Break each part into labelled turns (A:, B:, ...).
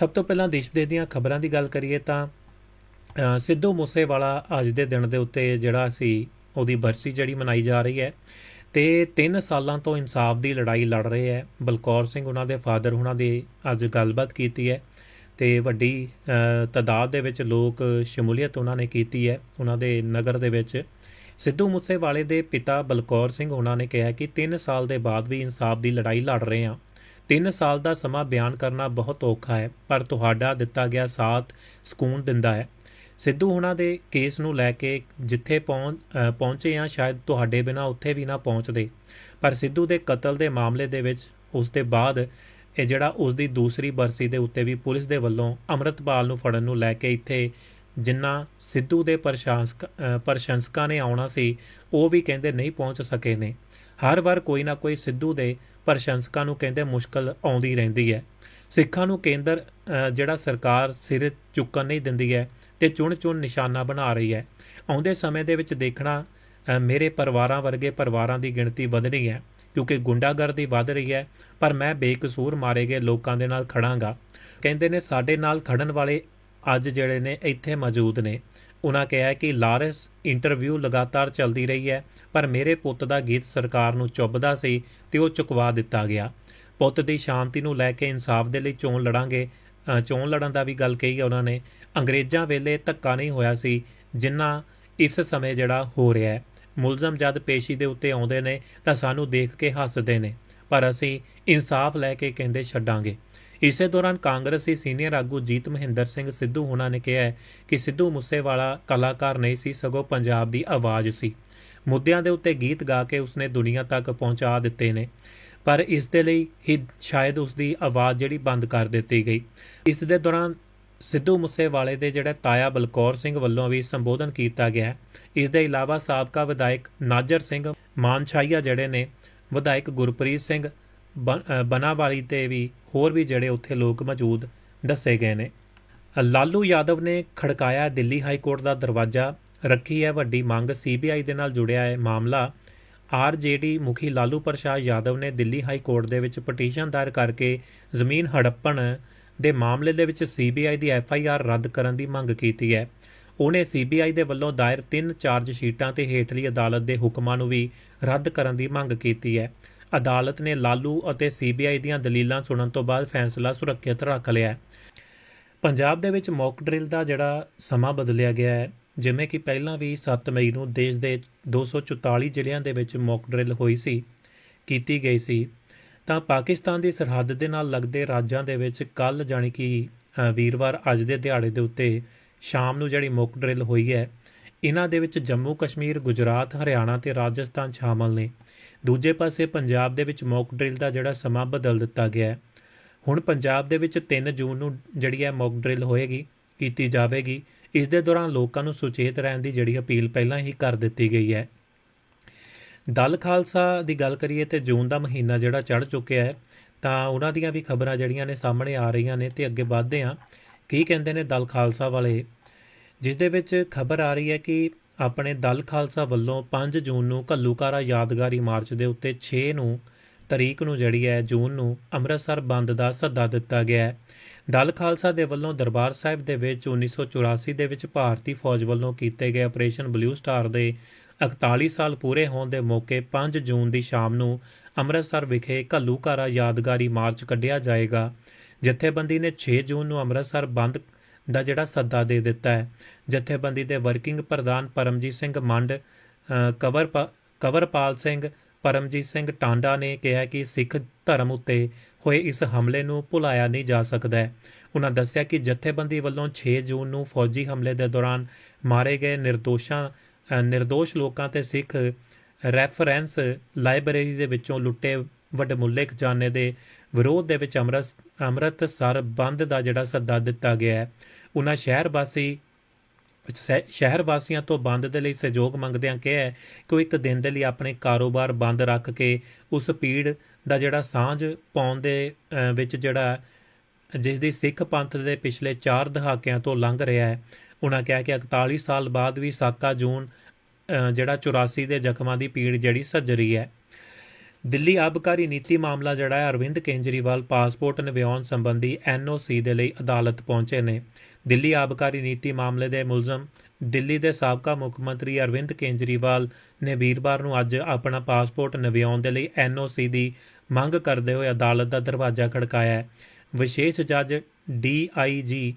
A: ਸਭ ਤੋਂ ਪਹਿਲਾਂ ਦੇਸ਼ ਵਿਦੇਸ਼ ਦੀਆਂ ਖਬਰਾਂ ਦੀ ਗੱਲ ਕਰੀਏ ਤਾਂ ਸਿੱਧੂ ਮੂਸੇਵਾਲਾ ਅੱਜ ਦੇ ਦਿਨ ਦੇ ਉੱਤੇ ਜਿਹੜਾ ਸੀ ਉਹਦੀ ਬਰਸੀ ਜਿਹੜੀ ਮਨਾਈ ਜਾ ਰਹੀ ਹੈ ਤੇ 3 ਸਾਲਾਂ ਤੋਂ ਇਨਸਾਫ ਦੀ ਲੜਾਈ ਲੜ ਰਹੇ ਹੈ। ਬਲਕੌਰ ਸਿੰਘ ਉਹਨਾਂ ਦੇ ਫਾਦਰ ਉਹਨਾਂ ਦੀ ਅੱਜ ਗੱਲਬਾਤ ਕੀਤੀ ਹੈ ਤੇ ਵੱਡੀ ਅ, ਤਾਦਾਦ ਦੇ ਵਿੱਚ ਲੋਕ ਸ਼ਮੂਲੀਅਤ ਉਹਨਾਂ ਨੇ ਕੀਤੀ ਹੈ। ਉਹਨਾਂ ਦੇ ਨਗਰ ਦੇ ਵਿੱਚ ਸਿੱਧੂ ਮੂਸੇਵਾਲੇ ਦੇ ਪਿਤਾ ਬਲਕੌਰ ਸਿੰਘ ਉਹਨਾਂ ਨੇ ਕਿਹਾ ਕਿ 3 ਸਾਲ ਦੇ ਬਾਅਦ ਵੀ ਇਨਸਾਫ ਦੀ ਲੜਾਈ ਲੜ ਰਹੇ ਹਾਂ। 3 ਸਾਲ ਦਾ ਸਮਾਂ ਬਿਆਨ ਕਰਨਾ ਬਹੁਤ ਔਖਾ ਹੈ, ਪਰ ਤੁਹਾਡਾ ਦਿੱਤਾ ਗਿਆ ਸਾਥ ਸਕੂਨ ਦਿੰਦਾ ਹੈ। ਸਿੱਧੂ ਹੁਣਾਂ ਦੇ ਕੇਸ ਨੂੰ ਲੈ ਕੇ ਜਿੱਥੇ ਪਹੁੰਚ ਪਹੁੰਚੇ ਆ ਸ਼ਾਇਦ ਤੁਹਾਡੇ ਬਿਨਾ ਉੱਥੇ ਵੀ ਨਾ ਪਹੁੰਚਦੇ। ਪਰ ਸਿੱਧੂ ਦੇ ਕਤਲ ਦੇ ਮਾਮਲੇ ਦੇ ਵਿੱਚ ਉਸ ਦੇ ਬਾਅਦ ਇਹ ਜਿਹੜਾ ਉਸ ਦੀ ਦੂਸਰੀ ਬਰਸੀ ਦੇ ਉੱਤੇ ਵੀ ਪੁਲਿਸ ਦੇ ਵੱਲੋਂ ਅੰਮ੍ਰਿਤਪਾਲ ਨੂੰ ਫੜਨ ਨੂੰ ਲੈ ਕੇ ਇੱਥੇ ਜਿੰਨਾ ਸਿੱਧੂ ਦੇ ਪ੍ਰਸ਼ੰਸਕ ਪ੍ਰਸ਼ੰਸਕਾਂ ਨੇ ਆਉਣਾ ਸੀ, ਉਹ ਵੀ ਕਹਿੰਦੇ ਨਹੀਂ ਪਹੁੰਚ ਸਕੇ ਨੇ। ਹਰ ਵਾਰ ਕੋਈ ਨਾ ਕੋਈ ਸਿੱਧੂ ਦੇ ਪ੍ਰਸ਼ੰਸਕਾਂ ਨੂੰ ਕਹਿੰਦੇ ਮੁਸ਼ਕਲ ਆਉਂਦੀ ਰਹਿੰਦੀ ਹੈ। ਸਿੱਖਾਂ ਨੂੰ ਕੇਂਦਰ ਜਿਹੜਾ ਸਰਕਾਰ ਸਿਰ ਚੁੱਕਣ ਨਹੀਂ ਦਿੰਦੀ ਹੈ ਤੇ ਚੁਣ-ਚੁਣ ਨਿਸ਼ਾਨਾ ਬਣਾ ਰਹੀ ਹੈ। ਆਉਂਦੇ ਸਮੇਂ ਦੇ ਵਿੱਚ ਦੇਖਣਾ ਮੇਰੇ ਪਰਿਵਾਰਾਂ ਵਰਗੇ ਪਰਿਵਾਰਾਂ ਦੀ ਗਿਣਤੀ ਵਧਣੀ ਹੈ, ਕਿਉਂਕਿ ਗੁੰਡਾਗਰਦੀ ਵੱਧ ਰਹੀ ਹੈ, ਪਰ ਮੈਂ ਬੇਕਸੂਰ ਮਾਰੇ ਗਏ ਲੋਕਾਂ ਦੇ ਨਾਲ ਖੜਾਂਗਾ। ਕਹਿੰਦੇ ਨੇ ਸਾਡੇ ਨਾਲ ਖੜਨ ਵਾਲੇ ਅੱਜ ਜਿਹੜੇ ਨੇ ਇੱਥੇ ਮੌਜੂਦ ਨੇ। ਉਹਨਾਂ ਕਿਹਾ ਕਿ ਲਾਰੈਂਸ ਇੰਟਰਵਿਊ ਲਗਾਤਾਰ ਚੱਲਦੀ ਰਹੀ ਹੈ, ਪਰ ਮੇਰੇ ਪੁੱਤ ਦਾ ਗੀਤ ਸਰਕਾਰ ਨੂੰ ਚੁੱਭਦਾ ਸੀ ਤੇ ਉਹ ਚੁਕਵਾ ਦਿੱਤਾ ਗਿਆ। ਪੁੱਤ ਦੀ ਸ਼ਾਂਤੀ ਨੂੰ ਲੈ ਕੇ ਇਨਸਾਫ ਦੇ ਲਈ ਚੋਣ ਲੜਾਂਗੇ ਚੋਣ ਲੜਨ ਦਾ ਵੀ ਗੱਲ ਕਹੀ ਹੈ ਉਹਨਾਂ ਨੇ। ਅੰਗਰੇਜ਼ਾਂ ਵੇਲੇ ਧੱਕਾ ਨਹੀਂ ਹੋਇਆ ਸੀ, ਜਿੰਨਾ ਇਸ ਸਮੇਂ ਜਿਹੜਾ ਹੋ ਰਿਹਾ ਹੈ। ਮੁਲਜ਼ਮ ਜਦ ਪੇਸ਼ੀ ਦੇ ਉੱਤੇ ਆਉਂਦੇ ਨੇ ਤਾਂ ਸਾਨੂੰ ਦੇਖ ਕੇ ਹੱਸਦੇ ਨੇ, ਪਰ ਅਸੀਂ ਇਨਸਾਫ ਲੈ ਕੇ ਕਹਿੰਦੇ ਛੱਡਾਂਗੇ। ਇਸੇ ਦੌਰਾਨ ਕਾਂਗਰਸੀ ਸੀਨੀਅਰ ਆਗੂ ਜੀਤ ਮਹਿੰਦਰ ਸਿੰਘ ਸਿੱਧੂ ਉਹਨਾਂ ਨੇ ਕਿਹਾ ਕਿ ਸਿੱਧੂ ਮੂਸੇਵਾਲਾ ਕਲਾਕਾਰ ਨਹੀਂ ਸੀ, ਸਗੋਂ ਪੰਜਾਬ ਦੀ ਆਵਾਜ਼ ਸੀ। ਮੁੱਦਿਆਂ ਦੇ ਉੱਤੇ ਗੀਤ ਗਾ ਕੇ ਉਸਨੇ ਦੁਨੀਆ ਤੱਕ ਪਹੁੰਚਾ ਦਿੱਤੇ ਨੇ, ਪਰ ਇਸ ਦੇ ਲਈ ਹੀ ਸ਼ਾਇਦ ਉਸ ਦੀ ਆਵਾਜ਼ ਜਿਹੜੀ ਬੰਦ ਕਰ ਦਿੱਤੀ ਗਈ। ਇਸ ਦੇ ਦੌਰਾਨ ਸਿੱਧੂ ਮੂਸੇਵਾਲੇ ਦੇ ਜਿਹੜਾ ਤਾਇਆ ਬਲਕੌਰ ਸਿੰਘ ਵੱਲੋਂ ਵੀ ਸੰਬੋਧਨ ਕੀਤਾ ਗਿਆ ਇਸ ਦੇ ਇਲਾਵਾ ਸਾਬਕਾ ਵਿਧਾਇਕ ਨਾਜਰ ਸਿੰਘ ਮਾਨਛਾਈਆ ਜਿਹੜੇ ਨੇ, ਵਿਧਾਇਕ ਗੁਰਪ੍ਰੀਤ ਸਿੰਘ ਬਨਾਵਾਲੀ ਤੇ ਵੀ ਹੋਰ ਵੀ ਜਿਹੜੇ ਉੱਥੇ ਲੋਕ ਮੌਜੂਦ ਦੱਸੇ ਗਏ ਨੇ। ਲਾਲੂ ਯਾਦਵ ਨੇ ਖੜਕਾਇਆ ਦਿੱਲੀ ਹਾਈ ਕੋਰਟ ਦਾ ਦਰਵਾਜ਼ਾ, ਰੱਖੀ ਹੈ ਵੱਡੀ ਮੰਗ ਸੀਬੀਆਈ ਦੇ ਨਾਲ ਜੁੜਿਆ ਹੈ ਮਾਮਲਾ। ਆਰਜੇਡੀ ਮੁਖੀ ਲਾਲੂ ਪ੍ਰਸਾਦ ਯਾਦਵ ਨੇ ਦਿੱਲੀ ਹਾਈ ਕੋਰਟ ਦੇ ਵਿੱਚ ਪਟੀਸ਼ਨ ਦਾਇਰ ਕਰਕੇ ਜ਼ਮੀਨ ਹੜੱਪਣ ਦੇ ਮਾਮਲੇ ਦੇ ਵਿੱਚ ਸੀਬੀਆਈ ਦੀ ਐਫਆਈਆਰ ਰੱਦ ਕਰਨ ਦੀ ਮੰਗ ਕੀਤੀ ਹੈ। ਉਹਨੇ ਸੀਬੀਆਈ ਦੇ ਵੱਲੋਂ ਦਾਇਰ ਤਿੰਨ ਚਾਰਜ ਸ਼ੀਟਾਂ ਤੇ ਹੇਠਲੀ ਅਦਾਲਤ ਦੇ ਹੁਕਮਾਂ ਨੂੰ ਵੀ ਰੱਦ ਕਰਨ ਦੀ ਮੰਗ ਕੀਤੀ ਹੈ। ਅਦਾਲਤ ਨੇ ਲਾਲੂ ਅਤੇ ਸੀਬੀਆਈ ਦੀਆਂ ਦਲੀਲਾਂ ਸੁਣਨ ਤੋਂ ਬਾਅਦ ਫੈਸਲਾ ਸੁਰੱਖਿਅਤ ਰੱਖ ਲਿਆ ਹੈ। ਪੰਜਾਬ ਦੇ ਵਿੱਚ ਮੌਕ ਡਰਿਲ ਦਾ ਜਿਹੜਾ ਸਮਾਂ ਬਦਲਿਆ ਗਿਆ ਹੈ, ਜਿਵੇਂ ਕਿ ਪਹਿਲਾਂ ਵੀ 7 ਮਈ ਨੂੰ ਦੇਸ਼ ਦੇ 244 ਜ਼ਿਲ੍ਹਿਆਂ ਦੇ ਵਿੱਚ ਮੌਕ ਡਰਿਲ ਹੋਈ ਸੀ, ਕੀਤੀ ਗਈ ਸੀ। ਤਾਂ ਪਾਕਿਸਤਾਨ ਦੀ ਸਰਹੱਦ ਦੇ ਨਾਲ ਲੱਗਦੇ ਰਾਜਾਂ ਦੇ ਵਿੱਚ ਕੱਲ ਜਾਣੀ ਕਿ ਵੀਰਵਾਰ ਅੱਜ ਦੇ ਦਿਹਾੜੇ ਦੇ ਉੱਤੇ ਸ਼ਾਮ ਨੂੰ ਜਿਹੜੀ ਮੌਕ ਡਰਿਲ ਹੋਈ ਹੈ, ਇਹਨਾਂ ਦੇ ਵਿੱਚ ਜੰਮੂ ਕਸ਼ਮੀਰ ਗੁਜਰਾਤ, ਹਰਿਆਣਾ ਤੇ ਰਾਜਸਥਾਨ ਸ਼ਾਮਲ ਨੇ। ਦੂਜੇ ਪਾਸੇ ਪੰਜਾਬ ਦੇ ਵਿੱਚ ਮੌਕ ਡਰਿਲ ਦਾ ਜਿਹੜਾ ਸਮਾਂ ਬਦਲ ਦਿੱਤਾ ਗਿਆ ਹੈ। ਹੁਣ ਪੰਜਾਬ ਦੇ ਵਿੱਚ 3 ਜੂਨ ਨੂੰ ਜਿਹੜੀ ਹੈ ਮੌਕ ਡਰਿਲ ਹੋਏਗੀ, ਕੀਤੀ ਜਾਵੇਗੀ। ਇਸ ਦੇ ਦੌਰਾਨ ਲੋਕਾਂ ਨੂੰ ਸੁਚੇਤ ਰਹਿਣ ਦੀ ਜਿਹੜੀ ਅਪੀਲ ਪਹਿਲਾਂ ਹੀ ਕਰ ਦਿੱਤੀ ਗਈ ਹੈ। ਦਲ ਖਾਲਸਾ ਦੀ ਗੱਲ ਕਰੀਏ ਤੇ ਜੂਨ ਦਾ ਮਹੀਨਾ ਜਿਹੜਾ ਚੜ ਚੁੱਕਿਆ ਹੈ, ਤਾਂ ਉਹਨਾਂ ਦੀਆਂ ਵੀ ਖਬਰਾਂ ਜਿਹੜੀਆਂ ਨੇ ਸਾਹਮਣੇ ਆ ਰਹੀਆਂ ਨੇ ਤੇ ਅੱਗੇ ਵਧਦੇ ਹਾਂ। ਕੀ ਕਹਿੰਦੇ ਨੇ ਦਲ ਖਾਲਸਾ ਵਾਲੇ? ਜਿਸ ਦੇ ਵਿੱਚ ਖਬਰ ਆ ਰਹੀ ਹੈ ਕਿ ਆਪਣੇ ਦਲ ਖਾਲਸਾ ਵੱਲੋਂ 5 ਜੂਨ ਨੂੰ ਘੱਲੂਕਾਰਾ ਯਾਦਗਾਰੀ ਮਾਰਚ ਦੇ ਉੱਤੇ 6 ਨੂੰ ਤਰੀਕ ਨੂੰ ਜਿਹੜੀ ਹੈ, ਜੂਨ ਨੂੰ ਅੰਮ੍ਰਿਤਸਰ ਬੰਦ ਦਾ ਸੱਦਾ ਦਿੱਤਾ ਗਿਆ ਹੈ। ਦਲ ਖਾਲਸਾ ਦੇ ਵੱਲੋਂ ਦਰਬਾਰ ਸਾਹਿਬ ਦੇ ਵਿੱਚ 1984 ਦੇ ਵਿੱਚ ਭਾਰਤੀ ਫੌਜ ਵੱਲੋਂ ਕੀਤੇ ਗਏ ਆਪਰੇਸ਼ਨ ਬਲੂ ਸਟਾਰ ਦੇ 41 ਸਾਲ ਪੂਰੇ ਹੋਣ ਦੇ ਮੌਕੇ 5 ਜੂਨ ਦੀ ਸ਼ਾਮ ਨੂੰ ਅੰਮ੍ਰਿਤਸਰ ਵਿਖੇ ਘੱਲੂਕਾਰਾ ਯਾਦਗਾਰੀ ਮਾਰਚ ਕੱਢਿਆ ਜਾਏਗਾ, ਜਥੇਬੰਦੀ ਨੇ 6 ਜੂਨ ਨੂੰ ਅੰਮ੍ਰਿਤਸਰ ਬੰਦ ਦਾ ਜਿਹੜਾ ਸੱਦਾ ਦੇ ਦਿੱਤਾ ਹੈ। ਜਥੇਬੰਦੀ ਦੇ ਵਰਕਿੰਗ ਪ੍ਰਧਾਨ ਪਰਮਜੀਤ ਸਿੰਘ ਮੰਡ ਅ, ਕਵਰ ਕਵਰਪਾਲ ਸਿੰਘ ਪਰਮਜੀਤ ਸਿੰਘ ਟਾਂਡਾ ਨੇ ਕਿਹਾ ਕਿ ਸਿੱਖ ਧਰਮ ਉੱਤੇ ਹੋਏ ਇਸ ਹਮਲੇ ਨੂੰ ਭੁਲਾਇਆ ਨਹੀਂ ਜਾ ਸਕਦਾ ਉਹਨਾਂ ਦੱਸਿਆ ਕਿ ਜਥੇਬੰਦੀ ਵੱਲੋਂ 6 ਜੂਨ ਨੂੰ ਫੌਜੀ ਹਮਲੇ ਦੇ ਦੌਰਾਨ ਮਾਰੇ ਗਏ ਨਿਰਦੋਸ਼ਾਂ ਨਿਰਦੋਸ਼ ਲੋਕਾਂ ਤੇ ਸਿੱਖ ਰੈਫਰੈਂਸ ਲਾਇਬ੍ਰੇਰੀ ਦੇ ਵਿੱਚੋਂ ਲੁੱਟੇ ਵਡਮੁੱਲੇ ਖਜ਼ਾਨੇ ਦੇ ਵਿਰੋਧ ਦੇ ਵਿੱਚ ਅੰਮ੍ਰਿਤ ਅੰਮ੍ਰਿਤਸਰ ਬੰਦ ਦਾ ਜਿਹੜਾ ਸੱਦਾ ਦਿੱਤਾ ਗਿਆ ਹੈ। ਉਹਨਾਂ ਸ਼ਹਿਰ ਵਾਸੀ, ਸ਼ਹਿ- ਸ਼ਹਿਰ ਵਾਸੀਆਂ ਤੋਂ ਬੰਦ ਦੇ ਲਈ ਸਹਿਯੋਗ ਮੰਗਦਿਆਂ ਕਿਹਾ ਕਿ ਉਹ ਇੱਕ ਦਿਨ ਦੇ ਲਈ ਆਪਣੇ ਕਾਰੋਬਾਰ ਬੰਦ ਰੱਖ ਕੇ ਉਸ ਪੀੜ ਦਾ ਜਿਹੜਾ ਸਾਂਝ ਪਾਉਣ ਦੇ ਵਿੱਚ ਜਿਹੜਾ, ਜਿਸ ਦੀ ਸਿੱਖ ਪੰਥ ਦੇ ਪਿਛਲੇ 4 ਦਹਾਕਿਆਂ ਤੋਂ ਲੰਘ ਰਿਹਾ ਹੈ, ਉਹਨਾਂ ਕਿਹਾ ਕਿ 41 ਸਾਲ ਬਾਅਦ ਵੀ ਸਾਕਾ ਜੂਨ ਜਿਹੜਾ 84 ਦੇ ਜ਼ਖਮਾਂ ਦੀ ਪੀੜ ਜਿਹੜੀ ਸੱਜ ਰਹੀ ਹੈ। ਦਿੱਲੀ ਆਬਕਾਰੀ ਨੀਤੀ ਮਾਮਲਾ ਜਿਹੜਾ ਹੈ, ਅਰਵਿੰਦ ਕੇਜਰੀਵਾਲ ਪਾਸਪੋਰਟ ਨਵਿਆਉਣ ਸੰਬੰਧੀ ਐਨਓਸੀ ਦੇ ਲਈ ਅਦਾਲਤ ਪਹੁੰਚੇ ਨੇ। ਦਿੱਲੀ ਆਬਕਾਰੀ ਨੀਤੀ ਮਾਮਲੇ ਦੇ ਮੁਲਜ਼ਮ, ਦਿੱਲੀ ਦੇ ਸਾਬਕਾ ਮੁੱਖ ਮੰਤਰੀ ਅਰਵਿੰਦ ਕੇਜਰੀਵਾਲ ਨੇ ਵੀਰਵਾਰ ਨੂੰ ਅੱਜ ਆਪਣਾ ਪਾਸਪੋਰਟ ਨਵਿਆਉਣ ਦੇ ਲਈ ਐਨਓਸੀ ਦੀ ਮੰਗ ਕਰਦੇ ਹੋਏ ਅਦਾਲਤ ਦਾ ਦਰਵਾਜ਼ਾ ਖੜਕਾਇਆ ਹੈ। ਵਿਸ਼ੇਸ਼ ਜੱਜ ਡੀਆਈਜੀ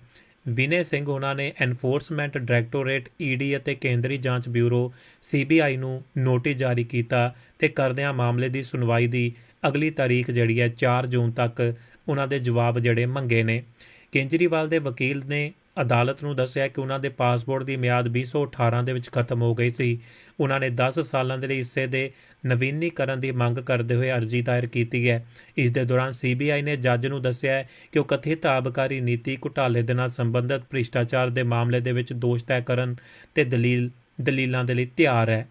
A: ਵਿਨੇ ਸਿੰਘ ਉਹਨਾਂ ਨੇ ਐਨਫੋਰਸਮੈਂਟ ਡਾਇਰੈਕਟੋਰੇਟ ਈਡੀ ਅਤੇ ਕੇਂਦਰੀ ਜਾਂਚ ਬਿਊਰੋ ਸੀਬੀਆਈ ਨੂੰ ਨੋਟਿਸ ਜਾਰੀ ਕੀਤਾ ਤੇ ਕਰਦਿਆਂ ਮਾਮਲੇ ਦੀ ਸੁਣਵਾਈ ਦੀ ਅਗਲੀ ਤਾਰੀਖ ਜਿਹੜੀ ਹੈ 4 ਜੂਨ ਤੱਕ ਉਹਨਾਂ ਦੇ ਜਵਾਬ ਜਿਹੜੇ ਮੰਗੇ ਨੇ। ਕੇਜਰੀਵਾਲ ਦੇ ਵਕੀਲ ਨੇ ਅਦਾਲਤ ਨੂੰ ਦੱਸਿਆ ਕਿ ਉਹਨਾਂ ਦੇ ਪਾਸਪੋਰਟ ਦੀ ਮਿਆਦ 2018 ਦੇ ਵਿੱਚ ਖਤਮ ਹੋ ਗਈ ਸੀ। ਉਹਨਾਂ ਨੇ 10 ਸਾਲਾਂ ਦੇ ਲਈ ਹਿੱਸੇ ਦੇ ਨਵੀਨੀਕਰਨ ਦੀ ਮੰਗ ਕਰਦੇ ਹੋਏ ਅਰਜ਼ੀ ਦਾਇਰ ਕੀਤੀ ਹੈ। ਇਸ ਦੇ ਦੌਰਾਨ ਸੀਬੀਆਈ ਨੇ ਜੱਜ ਨੂੰ ਦੱਸਿਆ ਕਿ ਉਹ ਕਥਿਤ ਆਬਕਾਰੀ ਨੀਤੀ ਘੁਟਾਲੇ ਦੇ ਨਾਲ ਸੰਬੰਧਿਤ ਭ੍ਰਿਸ਼ਟਾਚਾਰ ਦੇ ਮਾਮਲੇ ਦੇ ਵਿੱਚ ਦੋਸ਼ ਤੈਅ ਕਰਨ ਤੇ ਦਲੀਲ, ਦਲੀਲਾਂ ਦੇ ਲਈ ਤਿਆਰ ਹੈ।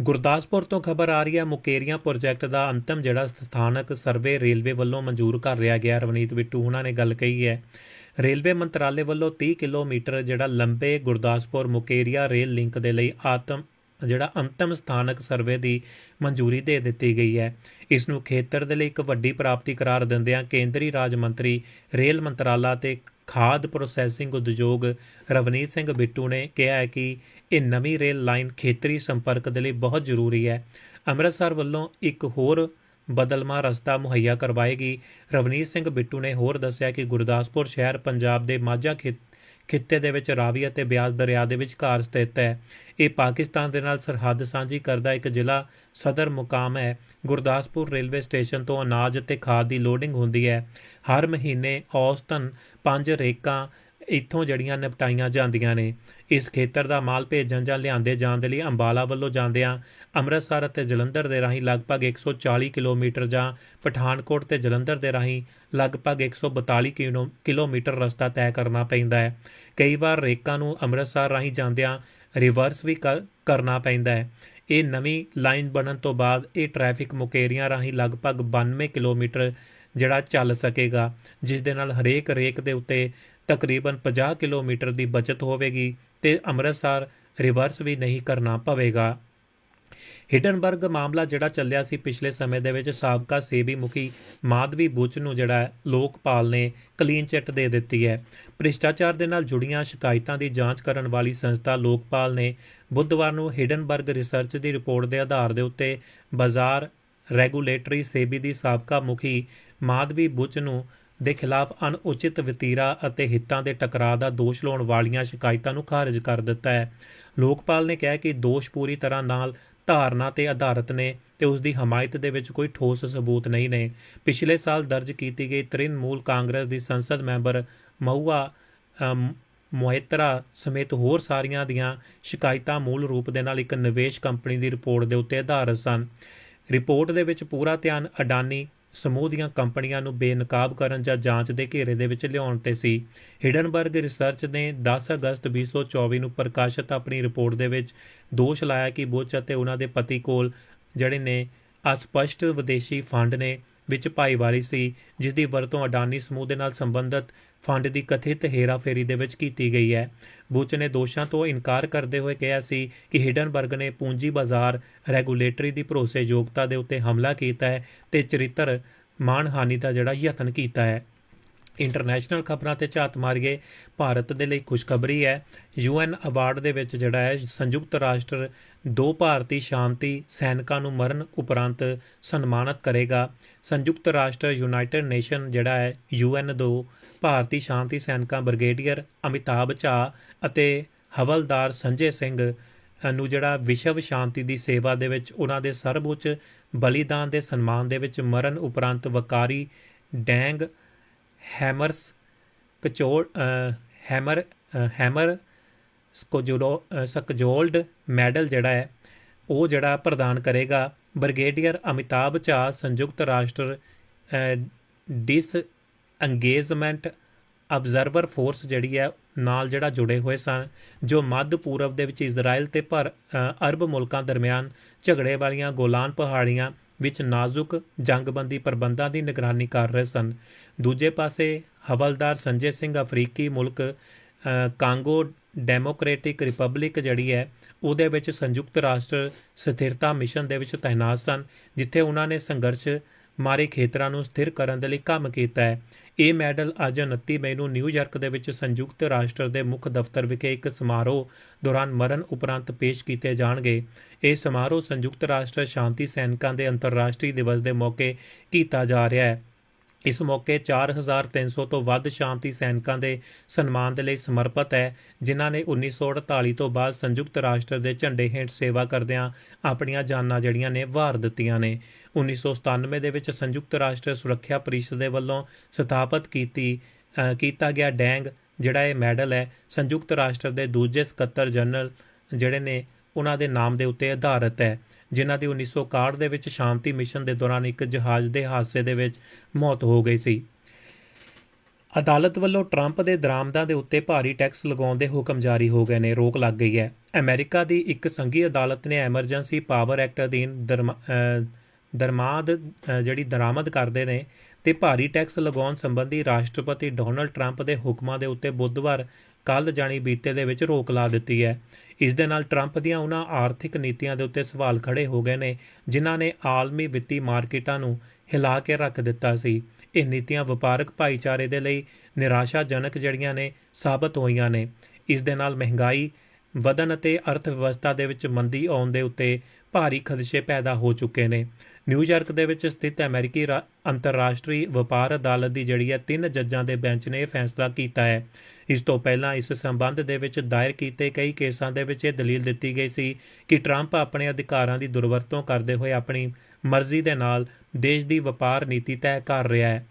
A: ਗੁਰਦਾਸਪੁਰ ਤੋਂ ਖਬਰ ਆ ਰਹੀ ਹੈ, ਮੁਕੇਰੀਆਂ ਪ੍ਰੋਜੈਕਟ ਦਾ ਅੰਤਮ ਜਿਹੜਾ ਸਥਾਨਕ ਸਰਵੇ ਰੇਲਵੇ ਵੱਲੋਂ ਮਨਜ਼ੂਰ ਕਰ ਲਿਆ ਗਿਆ ਰਵਨੀਤ ਬਿੱਟੂ ਉਹਨਾਂ ਨੇ ਗੱਲ ਕਹੀ ਹੈ ਰੇਲਵੇ ਮੰਤਰਾਲੇ ਵੱਲੋਂ 30 ਕਿਲੋਮੀਟਰ ਜਿਹੜਾ ਲੰਬੇ ਗੁਰਦਾਸਪੁਰ ਮੁਕੇਰੀਆ ਰੇਲ ਲਿੰਕ ਦੇ ਲਈ ਆਤਮ, ਜਿਹੜਾ ਅੰਤਮ ਸਥਾਨਕ ਸਰਵੇ ਦੀ ਮਨਜ਼ੂਰੀ ਦੇ ਦਿੱਤੀ ਗਈ ਹੈ। ਇਸ ਨੂੰ ਖੇਤਰ ਦੇ ਲਈ ਇੱਕ ਵੱਡੀ ਪ੍ਰਾਪਤੀ ਕਰਾਰ ਦਿੰਦਿਆਂ ਕੇਂਦਰੀ ਰਾਜ ਮੰਤਰੀ, ਰੇਲ ਮੰਤਰਾਲਾ ਤੇ ਖਾਦ ਪ੍ਰੋਸੈਸਿੰਗ ਉਦਯੋਗ ਰਵਨੀਤ ਸਿੰਘ ਬਿੱਟੂ ਨੇ ਕਿਹਾ ਹੈ ਕਿ ਇਹ ਨਵੀਂ ਰੇਲ ਲਾਈਨ ਖੇਤਰੀ ਸੰਪਰਕ ਦੇ ਲਈ ਬਹੁਤ ਜ਼ਰੂਰੀ ਹੈ। ਅੰਮ੍ਰਿਤਸਰ ਵੱਲੋਂ ਇੱਕ ਹੋਰ ਬਦਲਮਾ ਰਸਤਾ ਮੁਹੱਈਆ ਕਰਵਾਏਗੀ। ਰਵਨੀਤ ਸਿੰਘ ਬਿੱਟੂ ਨੇ ਹੋਰ ਦੱਸਿਆ ਕਿ ਗੁਰਦਾਸਪੁਰ ਸ਼ਹਿਰ ਪੰਜਾਬ ਦੇ ਮਾਝਾ ਖਿ- ਖਿੱਤੇ ਦੇ ਵਿੱਚ ਰਾਵੀ ਅਤੇ ਬਿਆਸ ਦਰਿਆ ਦੇ ਵਿਚਕਾਰ ਸਥਿਤ ਹੈ। ਇਹ ਪਾਕਿਸਤਾਨ ਦੇ ਨਾਲ ਸਰਹੱਦ ਸਾਂਝੀ ਕਰਦਾ ਇੱਕ ਜ਼ਿਲ੍ਹਾ ਸਦਰ ਮੁਕਾਮ ਹੈ। ਗੁਰਦਾਸਪੁਰ ਰੇਲਵੇ ਸਟੇਸ਼ਨ ਤੋਂ ਅਨਾਜ ਅਤੇ ਖਾਦ ਦੀ ਲੋਡਿੰਗ ਹੁੰਦੀ ਹੈ। ਹਰ ਮਹੀਨੇ ਔਸਤਨ 5 ਰੇਕਾਂ ਇੱਥੋਂ ਜੜੀਆਂ ਨਿਪਟਾਈਆਂ ਜਾਂਦੀਆਂ ਨੇ। ਇਸ ਖੇਤਰ ਦਾ ਮਾਲ ਭੇਜਣ ਜਾਂ ਲਿਆਂਦੇ ਜਾਣ ਦੇ ਲਈ ਅੰਬਾਲਾ ਵੱਲੋਂ ਜਾਂਦਿਆਂ ਅੰਮ੍ਰਿਤਸਰ ਅਤੇ ਜਲੰਧਰ ਦੇ ਰਾਹੀਂ ਲਗਭਗ 140 ਕਿਲੋਮੀਟਰ ਜਾਂ ਪਠਾਨਕੋਟ ਤੇ ਜਲੰਧਰ ਦੇ ਰਾਹੀਂ ਲਗਭਗ 142 ਕਿਲੋ- ਕਿਲੋਮੀਟਰ ਰਸਤਾ ਤੈਅ ਕਰਨਾ ਪੈਂਦਾ ਹੈ। ਕਈ ਵਾਰ ਰੇਕਾਂ ਨੂੰ ਅੰਮ੍ਰਿਤਸਰ ਰਾਹੀਂ ਜਾਂਦਿਆਂ ਰਿਵਰਸ ਵੀ ਕਰਨਾ ਪੈਂਦਾ ਹੈ। ਇਹ ਨਵੀਂ ਲਾਈਨ ਬਣਨ ਤੋਂ ਬਾਅਦ ਇਹ ਟ੍ਰੈਫਿਕ ਮੁਕੇਰੀਆਂ ਰਾਹੀਂ ਲਗਭਗ 92 ਕਿਲੋਮੀਟਰ ਜਿਹੜਾ ਚੱਲ ਸਕੇਗਾ, ਜਿਸ ਦੇ ਨਾਲ ਹਰੇਕ ਰੇਕ ਦੇ ਉੱਤੇ ਤਕਰੀਬਨ 50 ਕਿਲੋਮੀਟਰ ਦੀ ਬਚਤ ਹੋਵੇਗੀ ਤੇ ਅੰਮ੍ਰਿਤਸਰ ਰਿਵਰਸ ਵੀ ਨਹੀਂ ਕਰਨਾ ਪਵੇਗਾ। ਹਿਡਨਬਰਗ ਮਾਮਲਾ ਜਿਹੜਾ ਚੱਲਿਆ ਸੀ ਪਿਛਲੇ ਸਮੇਂ ਦੇ ਵਿੱਚ, ਸਾਬਕਾ ਸੇਬੀ ਮੁਖੀ ਮਾਧਵੀ ਬੁੱਚ ਨੂੰ ਜਿਹੜਾ ਲੋਕਪਾਲ ਨੇ ਕਲੀਨ ਚਿੱਟ ਦੇ ਦਿੱਤੀ ਹੈ। ਭ੍ਰਿਸ਼ਟਾਚਾਰ ਦੇ ਨਾਲ ਜੁੜੀਆਂ ਸ਼ਿਕਾਇਤਾਂ ਦੀ ਜਾਂਚ ਕਰਨ ਵਾਲੀ ਸੰਸਥਾ ਲੋਕਪਾਲ ਨੇ ਬੁੱਧਵਾਰ ਨੂੰ ਹਿਡਨਬਰਗ ਰਿਸਰਚ ਦੀ ਰਿਪੋਰਟ ਦੇ ਆਧਾਰ ਦੇ ਉੱਤੇ ਬਾਜ਼ਾਰ ਰੈਗੂਲੇਟਰੀ ਸੇਬੀ ਦੀ ਸਾਬਕਾ ਮੁਖੀ ਮਾਧਵੀ ਬੁੱਚ ਨੂੰ ਦੇ ਖਿਲਾਫ ਅਣਉਚਿਤ ਵਤੀਰਾ ਅਤੇ ਹਿੱਤਾਂ ਦੇ ਟਕਰਾਅ ਦਾ ਦੋਸ਼ ਲਾਉਣ ਵਾਲੀਆਂ ਸ਼ਿਕਾਇਤਾਂ ਨੂੰ ਖਾਰਜ ਕਰ ਦਿੱਤਾ ਹੈ। ਲੋਕਪਾਲ ਨੇ ਕਿਹਾ ਕਿ ਦੋਸ਼ ਪੂਰੀ ਤਰ੍ਹਾਂ ਨਾਲ ਧਾਰਨਾ ਤੇ ਆਧਾਰਿਤ ਨੇ ਤੇ ਉਸ ਦੀ ਹਮਾਇਤ ਦੇ ਵਿੱਚ ਕੋਈ ਠੋਸ ਸਬੂਤ ਨਹੀਂ ਨੇ। ਪਿਛਲੇ ਸਾਲ ਦਰਜ ਕੀਤੀ ਗਈ ਤ੍ਰਿਣਮੂਲ ਕਾਂਗਰਸ ਦੀ ਸੰਸਦ ਮੈਂਬਰ ਮਹੁਆ ਅਮ, ਸਮੇਤ ਹੋਰ ਸਾਰੀਆਂ ਦੀਆਂ ਸ਼ਿਕਾਇਤਾਂ ਮੂਲ ਰੂਪ ਦੇ ਨਾਲ ਇੱਕ ਨਿਵੇਸ਼ ਕੰਪਨੀ ਦੀ ਰਿਪੋਰਟ ਦੇ ਉੱਤੇ ਆਧਾਰਿਤ ਸਨ। ਰਿਪੋਰਟ ਦੇ ਵਿੱਚ ਪੂਰਾ ਧਿਆਨ ਅਡਾਨੀ ਸਮੂਹ ਦੀਆਂ ਕੰਪਨੀਆਂ ਨੂੰ ਬੇਨਕਾਬ ਕਰਨ ਜਾਂ ਜਾਂਚ ਦੇ ਘੇਰੇ ਦੇ ਵਿੱਚ ਲਿਆਉਣ ਤੇ ਸੀ। ਹਿਡਨਬਰਗ ਰਿਸਰਚ ਨੇ 10 ਅਗਸਤ 2024 ਨੂੰ ਪ੍ਰਕਾਸ਼ਿਤ ਆਪਣੀ ਰਿਪੋਰਟ ਦੇ ਵਿੱਚ ਦੋਸ਼ ਲਾਇਆ ਕਿ ਬੁੱਚ ਅਤੇ ਉਹਨਾਂ ਦੇ ਪਤੀ ਕੋਲ, ਜਿਹੜੇ ਨੇ ਅਸਪਸ਼ਟ ਵਿਦੇਸ਼ੀ ਫੰਡ ਨੇ, ਵਿੱਚ ਭਾਈਵਾਲੀ ਸੀ ਜਿਸ ਦੀ ਵਰਤੋਂ ਅਡਾਨੀ ਸਮੂਹ ਦੇ ਨਾਲ ਸੰਬੰਧਿਤ ਫੰਡ ਦੀ ਕਥਿਤ ਹੇਰਾਫੇਰੀ ਦੇ ਵਿੱਚ ਕੀਤੀ ਗਈ ਹੈ। ਬੁੱਚ ਨੇ ਦੋਸ਼ਾਂ ਤੋਂ ਇਨਕਾਰ ਕਰਦੇ ਹੋਏ ਕਿਹਾ ਸੀ ਕਿ ਹਿਡਨਬਰਗ ਨੇ ਪੂੰਜੀ ਬਾਜ਼ਾਰ ਰੈਗੂਲੇਟਰੀ ਦੀ ਭਰੋਸੇਯੋਗਤਾ ਦੇ ਉੱਤੇ ਹਮਲਾ ਕੀਤਾ ਹੈ ਤੇ ਚਰਿੱਤਰ ਮਾਣਹਾਨੀ ਦਾ ਜਿਹੜਾ ਯਤਨ ਕੀਤਾ ਹੈ। ਇੰਟਰਨੈਸ਼ਨਲ ਖਬਰਾਂ ਤੇ ਝਾਤ ਮਾਰੀਏ, ਭਾਰਤ ਦੇ ਲਈ ਖੁਸ਼ਖਬਰੀ ਹੈ। ਯੂਐਨ ਅਵਾਰਡ ਦੇ ਵਿੱਚ ਜਿਹੜਾ ਹੈ, ਸੰਯੁਕਤ ਰਾਸ਼ਟਰ ਦੋ ਭਾਰਤੀ ਸ਼ਾਂਤੀ ਸੈਨਿਕਾਂ ਨੂੰ ਮਰਨ ਉਪਰੰਤ ਸਨਮਾਨਿਤ ਕਰੇਗਾ। ਸੰਯੁਕਤ ਰਾਸ਼ਟਰ ਯੂਨਾਈਟਿਡ ਨੇਸ਼ਨ ਜਿਹੜਾ ਹੈ, ਯੂਐਨ ਦੋ ਭਾਰਤੀ ਸ਼ਾਂਤੀ ਸੈਨਿਕਾਂ ਬ੍ਰਿਗੇਡੀਅਰ ਅਮਿਤਾਭ ਝਾ ਅਤੇ ਹਵਲਦਾਰ ਸੰਜੇ ਸਿੰਘ ਨੂੰ ਜਿਹੜਾ ਵਿਸ਼ਵ ਸ਼ਾਂਤੀ ਦੀ ਸੇਵਾ ਦੇ ਵਿੱਚ ਉਹਨਾਂ ਦੇ ਸਰਵਉੱਚ ਬਲੀਦਾਨ ਦੇ ਸਨਮਾਨ ਦੇ ਵਿੱਚ ਮਰਨ ਉਪਰੰਤ ਵਕਾਰੀ ਡੈਂਗ ਹੈਮਰਸ ਕਚੋਲ ਹੈਮਰ ਹੈਮਰ ਸਕੋਜੋਲੋ ਸਕਜੋਲਡ ਮੈਡਲ ਜਿਹੜਾ ਹੈ, ਉਹ ਜਿਹੜਾ ਪ੍ਰਦਾਨ ਕਰੇਗਾ। ਬ੍ਰਿਗੇਡੀਅਰ ਅਮਿਤਾਭ ਝਾ ਸੰਯੁਕਤ ਰਾਸ਼ਟਰ ਡਿਸ ਅੰਗੇਜਮੈਂਟ ਅਬਜ਼ਰਵਰ ਫੋਰਸ ਜਿਹੜੀ ਹੈ, ਨਾਲ ਜਿਹੜਾ ਜੁੜੇ ਹੋਏ ਸਨ, ਜੋ ਮੱਧ ਪੂਰਬ ਦੇ ਵਿੱਚ ਇਜ਼ਰਾਈਲ ਤੇ ਪਰ ਅਰਬ ਮੁਲਕਾਂ ਦਰਮਿਆਨ ਝਗੜੇ ਵਾਲੀਆਂ ਗੋਲਾਨ ਪਹਾੜੀਆਂ ਵਿੱਚ ਨਾਜ਼ੁਕ ਜੰਗਬੰਦੀ ਪ੍ਰਬੰਧਾਂ ਦੀ ਨਿਗਰਾਨੀ ਕਰ ਰਹੇ ਸਨ। ਦੂਜੇ ਪਾਸੇ, ਹਵਲਦਾਰ ਸੰਜੇ ਸਿੰਘ ਅਫਰੀਕੀ ਮੁਲਕ ਕਾਂਗੋ ਡੈਮੋਕ੍ਰੈਟਿਕ ਰਿਪਬਲਿਕ ਜਿਹੜੀ ਹੈ, ਉਹਦੇ ਵਿੱਚ ਸੰਯੁਕਤ ਰਾਸ਼ਟਰ ਸਥਿਰਤਾ ਮਿਸ਼ਨ ਦੇ ਵਿੱਚ ਤਾਇਨਾਤ ਸਨ, ਜਿੱਥੇ ਉਹਨਾਂ ਨੇ ਸੰਘਰਸ਼ ਮਾਰੇ ਖੇਤਰਾਂ ਨੂੰ ਸਥਿਰ ਕਰਨ ਦੇ ਲਈ ਕੰਮ ਕੀਤਾ ਹੈ। ਇਹ ਮੈਡਲ ਅੱਜ 29 ਮਈ ਨੂੰ ਨਿਊਯਾਰਕ ਦੇ ਵਿੱਚ ਸੰਯੁਕਤ ਰਾਸ਼ਟਰ ਦੇ ਮੁੱਖ ਦਫ਼ਤਰ ਵਿਖੇ ਇੱਕ ਸਮਾਰੋਹ ਦੌਰਾਨ ਮਰਨ ਉਪਰੰਤ ਪੇਸ਼ ਕੀਤੇ ਜਾਣਗੇ। ਇਹ ਸਮਾਰੋਹ ਸੰਯੁਕਤ ਰਾਸ਼ਟਰ ਸ਼ਾਂਤੀ ਸੈਨਿਕਾਂ ਦੇ ਅੰਤਰਰਾਸ਼ਟਰੀ ਦਿਵਸ ਦੇ ਮੌਕੇ ਕੀਤਾ ਜਾ ਰਿਹਾ ਹੈ। ਇਸ ਮੌਕੇ 4300 ਤੋਂ ਵੱਧ ਸ਼ਾਂਤੀ ਸੈਨਿਕਾਂ ਦੇ ਸਨਮਾਨ ਦੇ ਲਈ ਸਮਰਪਿਤ ਹੈ, ਜਿਨ੍ਹਾਂ ਨੇ 1948 ਤੋਂ ਬਾਅਦ ਸੰਯੁਕਤ ਰਾਸ਼ਟਰ ਦੇ ਝੰਡੇ ਹੇਠ ਸੇਵਾ ਕਰਦਿਆਂ ਆਪਣੀਆਂ ਜਾਨਾਂ ਜਿਹੜੀਆਂ ਨੇ ਵਾਰ ਦਿੱਤੀਆਂ ਨੇ। 1997 ਦੇ ਵਿੱਚ ਸੰਯੁਕਤ ਰਾਸ਼ਟਰ ਸੁਰੱਖਿਆ ਪਰਿਸ਼ਦ ਦੇ ਵੱਲੋਂ ਸਥਾਪਿਤ ਕੀਤੀ ਕੀਤਾ ਗਿਆ ਡੈਂਗ, ਜਿਹੜਾ ਇਹ ਮੈਡਲ ਹੈ, ਸੰਯੁਕਤ ਰਾਸ਼ਟਰ ਦੇ ਦੂਜੇ ਸਕੱਤਰ ਜਨਰਲ ਜਿਹੜੇ ਨੇ, ਉਹਨਾਂ ਦੇ ਨਾਮ ਦੇ ਉੱਤੇ ਆਧਾਰਿਤ ਹੈ। ਜਿਨ੍ਹਾਂ ਦੀ 1961 ਦੇ ਵਿੱਚ ਸ਼ਾਂਤੀ ਮਿਸ਼ਨ ਦੇ ਦੌਰਾਨ ਇੱਕ ਜਹਾਜ਼ ਦੇ ਹਾਦਸੇ ਦੇ ਵਿੱਚ ਮੌਤ ਹੋ ਗਈ ਸੀ। ਅਦਾਲਤ ਵੱਲੋਂ ਟਰੰਪ ਦੇ ਦਰਾਮਦਾਂ ਦੇ ਉੱਤੇ ਭਾਰੀ ਟੈਕਸ ਲਗਾਉਣ ਦੇ ਹੁਕਮ ਜਾਰੀ ਹੋ ਗਏ ਨੇ, ਰੋਕ ਲੱਗ ਗਈ ਹੈ। ਅਮਰੀਕਾ ਦੀ ਇੱਕ ਸੰਘੀ ਅਦਾਲਤ ਨੇ ਐਮਰਜੈਂਸੀ ਪਾਵਰ ਐਕਟ ਅਧੀਨ ਦਰਮਾ- ਦਰਮਾਦ ਜਿਹੜੀ ਦਰਾਮਦ ਕਰਦੇ ਨੇ, ਤੇ ਭਾਰੀ ਟੈਕਸ ਲਗਾਉਣ ਸੰਬੰਧੀ ਰਾਸ਼ਟਰਪਤੀ ਡੋਨਲਡ ਟਰੰਪ ਦੇ ਹੁਕਮਾਂ ਦੇ ਉੱਤੇ ਬੁੱਧਵਾਰ ਕੱਲ ਜਾਣੀ ਬੀਤੇ ਦੇ ਵਿੱਚ ਰੋਕ ਲਾ ਦਿੱਤੀ ਹੈ। ਇਸ ਦੇ ਨਾਲ ਟਰੰਪ ਦੀਆਂ ਉਹਨਾਂ ਆਰਥਿਕ ਨੀਤੀਆਂ ਦੇ ਉੱਤੇ ਸਵਾਲ ਖੜੇ ਹੋ ਗਏ ਨੇ, ਜਿਨ੍ਹਾਂ ਨੇ ਆਲਮੀ ਵਿੱਤੀ ਮਾਰਕੀਟਾਂ ਨੂੰ ਹਿਲਾ ਕੇ ਰੱਖ ਦਿੱਤਾ ਸੀ। ਇਹ ਨੀਤੀਆਂ ਵਪਾਰਕ ਭਾਈਚਾਰੇ ਦੇ ਲਈ ਨਿਰਾਸ਼ਾਜਨਕ ਜੜੀਆਂ ਨੇ, ਸਾਬਤ ਹੋਈਆਂ ਨੇ। ਇਸ ਦੇ ਨਾਲ ਮਹਿੰਗਾਈ, ਵਧਣ ਅਤੇ ਅਰਥ ਵਿਵਸਥਾ ਦੇ ਵਿੱਚ ਮੰਦੀ ਆਉਣ ਦੇ ਉੱਤੇ ਭਾਰੀ ਖਦਸ਼ੇ ਪੈਦਾ ਹੋ ਚੁੱਕੇ ਨੇ। ਨਿਊਯਾਰਕ ਦੇ ਵਿੱਚ ਸਥਿਤ ਅਮਰੀਕੀ ਰਾ- ਅੰਤਰਰਾਸ਼ਟਰੀ ਵਪਾਰ ਅਦਾਲਤ ਦੀ ਜਿਹੜੀ ਹੈ ਤਿੰਨ ਜੱਜਾਂ ਦੇ ਬੈਂਚ ਨੇ ਇਹ ਫੈਸਲਾ ਕੀਤਾ ਹੈ। ਇਸ ਤੋਂ ਪਹਿਲਾਂ ਇਸ ਸੰਬੰਧ ਦੇ ਵਿੱਚ ਦਾਇਰ ਕੀਤੇ ਕਈ ਕੇਸਾਂ ਦੇ ਵਿੱਚ ਇਹ ਦਲੀਲ ਦਿੱਤੀ ਗਈ ਸੀ ਕਿ ਟਰੰਪ ਆਪਣੇ ਅਧਿਕਾਰਾਂ ਦੀ ਦੁਰਵਰਤੋਂ ਕਰਦੇ ਹੋਏ ਆਪਣੀ ਮਰਜ਼ੀ ਦੇ ਨਾਲ ਦੇਸ਼ ਦੀ ਵਪਾਰ ਨੀਤੀ ਤੈਅ ਕਰ ਰਿਹਾ ਹੈ।